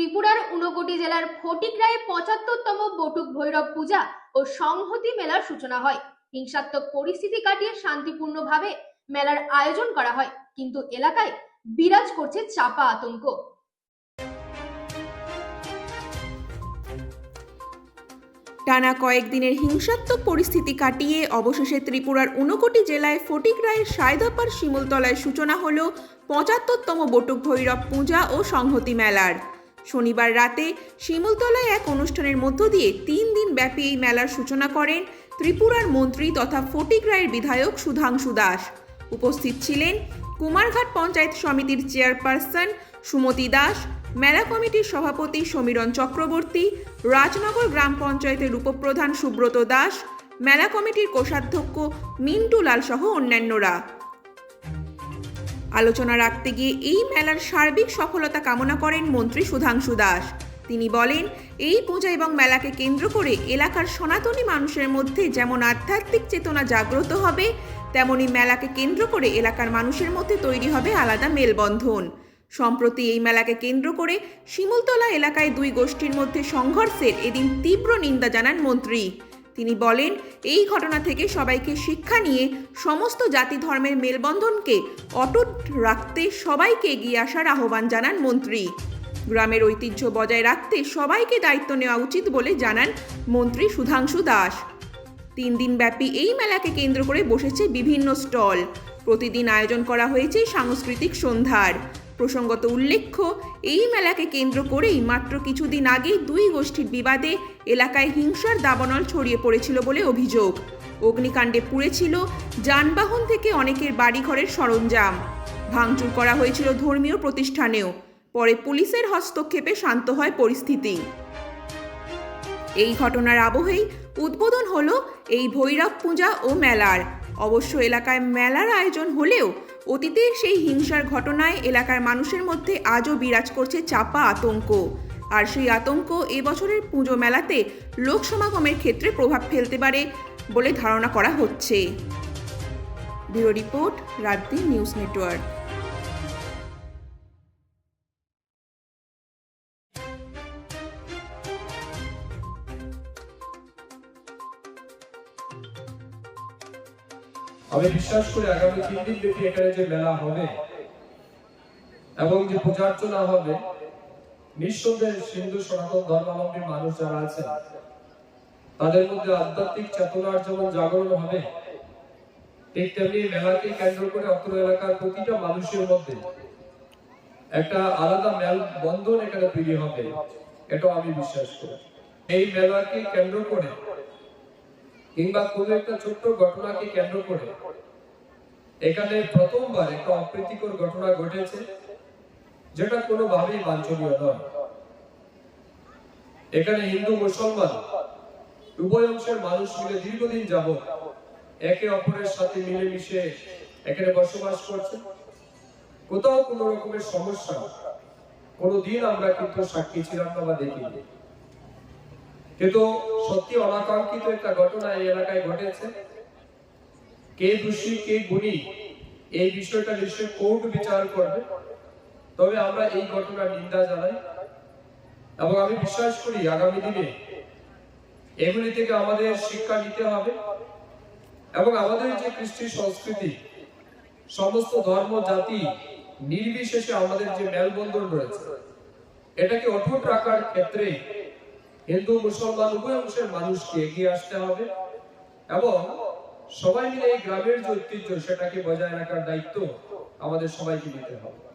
ত্রিপুরার উনকোটি জেলার ফটিকরায়ে পঁচাত্তরতম বটুক ভৈরব পূজা ও সংহতি মেলার সূচনা হয়। হিংসাত্মক পরিস্থিতি কাটিয়ে শান্তিপূর্ণভাবে মেলার আয়োজন করা হয়, কিন্তু এলাকায় বিরাজ করছে চাপা আতঙ্ক। টানা কয়েকদিনের হিংসাত্মক পরিস্থিতি কাটিয়ে অবশেষে ত্রিপুরার ঊনকোটি জেলায় ফটিক রায়ের সায়দাপার শিমুলতলায় সূচনা হল পঁচাত্তরতম বটুক ভৈরব পূজা ও সংহতি মেলার। শনিবার রাতে শিমুলতলায় এক অনুষ্ঠানের মধ্য দিয়ে তিন দিন ব্যাপী এই মেলার সূচনা করেন ত্রিপুরার মন্ত্রী তথা ফটিক রায়ের বিধায়ক সুধাংশু দাস। উপস্থিত ছিলেন কুমারঘাট পঞ্চায়েত সমিতির চেয়ারপারসন সুমতি দাস, মেলা কমিটির সভাপতি সমীরণ চক্রবর্তী, রাজনগর গ্রাম পঞ্চায়েতের উপপ্রধান সুব্রত দাস, মেলা কমিটির কোষাধ্যক্ষ মিন্টু লাল সহ অন্যান্যরা। আলোচনা রাখতে গিয়ে এই মেলার সার্বিক সফলতা কামনা করেন মন্ত্রী সুধাংশু দাস। তিনি বলেন, এই পূজা এবং মেলাকে কেন্দ্র করে এলাকার সনাতনী মানুষের মধ্যে যেমন আধ্যাত্মিক চেতনা জাগ্রত হবে, তেমনি মেলাকে কেন্দ্র করে এলাকার মানুষের মধ্যে তৈরি হবে আলাদা মেলবন্ধন। সম্প্রতি এই মেলাকে কেন্দ্র করে শিমুলতলা এলাকায় দুই গোষ্ঠীর মধ্যে সংঘর্ষের এদিন তীব্র নিন্দা জানান মন্ত্রী। তিনি বলেন, এই ঘটনা থেকে সবাইকে শিক্ষা নিয়ে সমস্ত জাতি ধর্মের মেলবন্ধনকে অটুট রাখতে সবাইকে এগিয়ে আসার আহ্বান জানান মন্ত্রী। গ্রামের ঐতিহ্য বজায় রাখতে সবাইকে দায়িত্ব নেওয়া উচিত বলে জানান মন্ত্রী সুধাংশু দাস। তিন দিনব্যাপী এই মেলাকে কেন্দ্র করে বসেছে বিভিন্ন স্টল। প্রতিদিন আয়োজন করা হয়েছে সাংস্কৃতিক সন্ধ্যার। প্রসঙ্গত উল্লেখ্য, এই মেলাকে কেন্দ্র করেই মাত্র কিছুদিন আগেই দুই গোষ্ঠীর বিবাদে এলাকায় হিংসার দাবানল ছড়িয়ে পড়েছিল বলে অভিযোগ। অগ্নিকাণ্ডে পুড়েছিল যানবাহন থেকে অনেকের বাড়িঘরের সরঞ্জাম। ভাঙচুর করা হয়েছিল ধর্মীয় প্রতিষ্ঠানেও। পরে পুলিশের হস্তক্ষেপে শান্ত হয় পরিস্থিতি। এই ঘটনার আবহেই উদ্বোধন হলো এই ভৈরব পূজা ও মেলার। অবশ্য এলাকায় মেলার আয়োজন হলেও অতীতের সেই হিংসার ঘটনায় এলাকার মানুষের মধ্যে আজও বিরাজ করছে চাপা আতঙ্ক। আর সেই আতঙ্ক এবছরের পুজো মেলাতে লোক সমাগমের ক্ষেত্রে প্রভাব ফেলতে পারে বলে ধারণা করা হচ্ছে। ব্যুরো রিপোর্ট রাজ্যে নিউজ নেটওয়ার্ক। আমি বিশ্বাস করি আগামী তিন দিন ব্যাপী এখানে যে মেলা হবে এবং যে পূজার্চনা হবে, নিঃসন্দেহে হিন্দু সনাতন ধর্মাবলম্বী মানুষ যারা আছেন, তাদের মধ্যে আধ্যাত্মিক চেতনার যেমন জাগরণ হবে, ঠিক তেমনি মেলাকে কেন্দ্র করে অত্র এলাকার প্রতিটা মানুষের মধ্যে একটা আলাদা মেল বন্ধন এখানে তৈরি হবে, এটাও আমি বিশ্বাস করি। এই মেলাকে কেন্দ্র করে কিংবা কোনো একটা ছোট্ট ঘটনাকে কেন্দ্র করে এখানে প্রথমবার একটা অপ্রীতিকর ঘটনা ঘটেছে, যেটা কোনোভাবেই বাঞ্ছনীয় নয়। এখানে হিন্দু, মুসলমান, উভয় অংশের মানুষ মিলে দীর্ঘদিন যাব একে অপরের সাথে মিলেমিশে এখানে বসবাস করছে। কোথাও কোনো রকমের সমস্যা কোনোদিন আমরা কিন্তু সাক্ষী ছিলাম না বা দেখিনি। কিন্তু সত্যি অনাকাঙ্ক্ষিত একটা ঘটনা এই এলাকায় ঘটেছে। কে দোষী, কে গুণী, এই বিষয়টা নিশ্চয়ই কোর্ট বিচার করবে। তবে আমরা এই ঘটনার নিন্দা জানাই এবং আমি বিশ্বাস করি আগামী দিনে এগুলি থেকে আমাদের শিক্ষা নিতে হবে এবং আমাদের যে কৃষ্টি সংস্কৃতি, সমস্ত ধর্ম, জাতি নির্বিশেষে আমাদের যে মেলবন্ধন রয়েছে, এটাকে অটুট রাখার ক্ষেত্রে হিন্দু, মুসলমান, উভয় অংশের মানুষকে এগিয়ে আসতে হবে এবং সবাই মিলে এই গ্রামের যে ঐতিহ্য সেটাকে বজায় রাখার দায়িত্ব আমাদের সবাইকে নিতে হবে।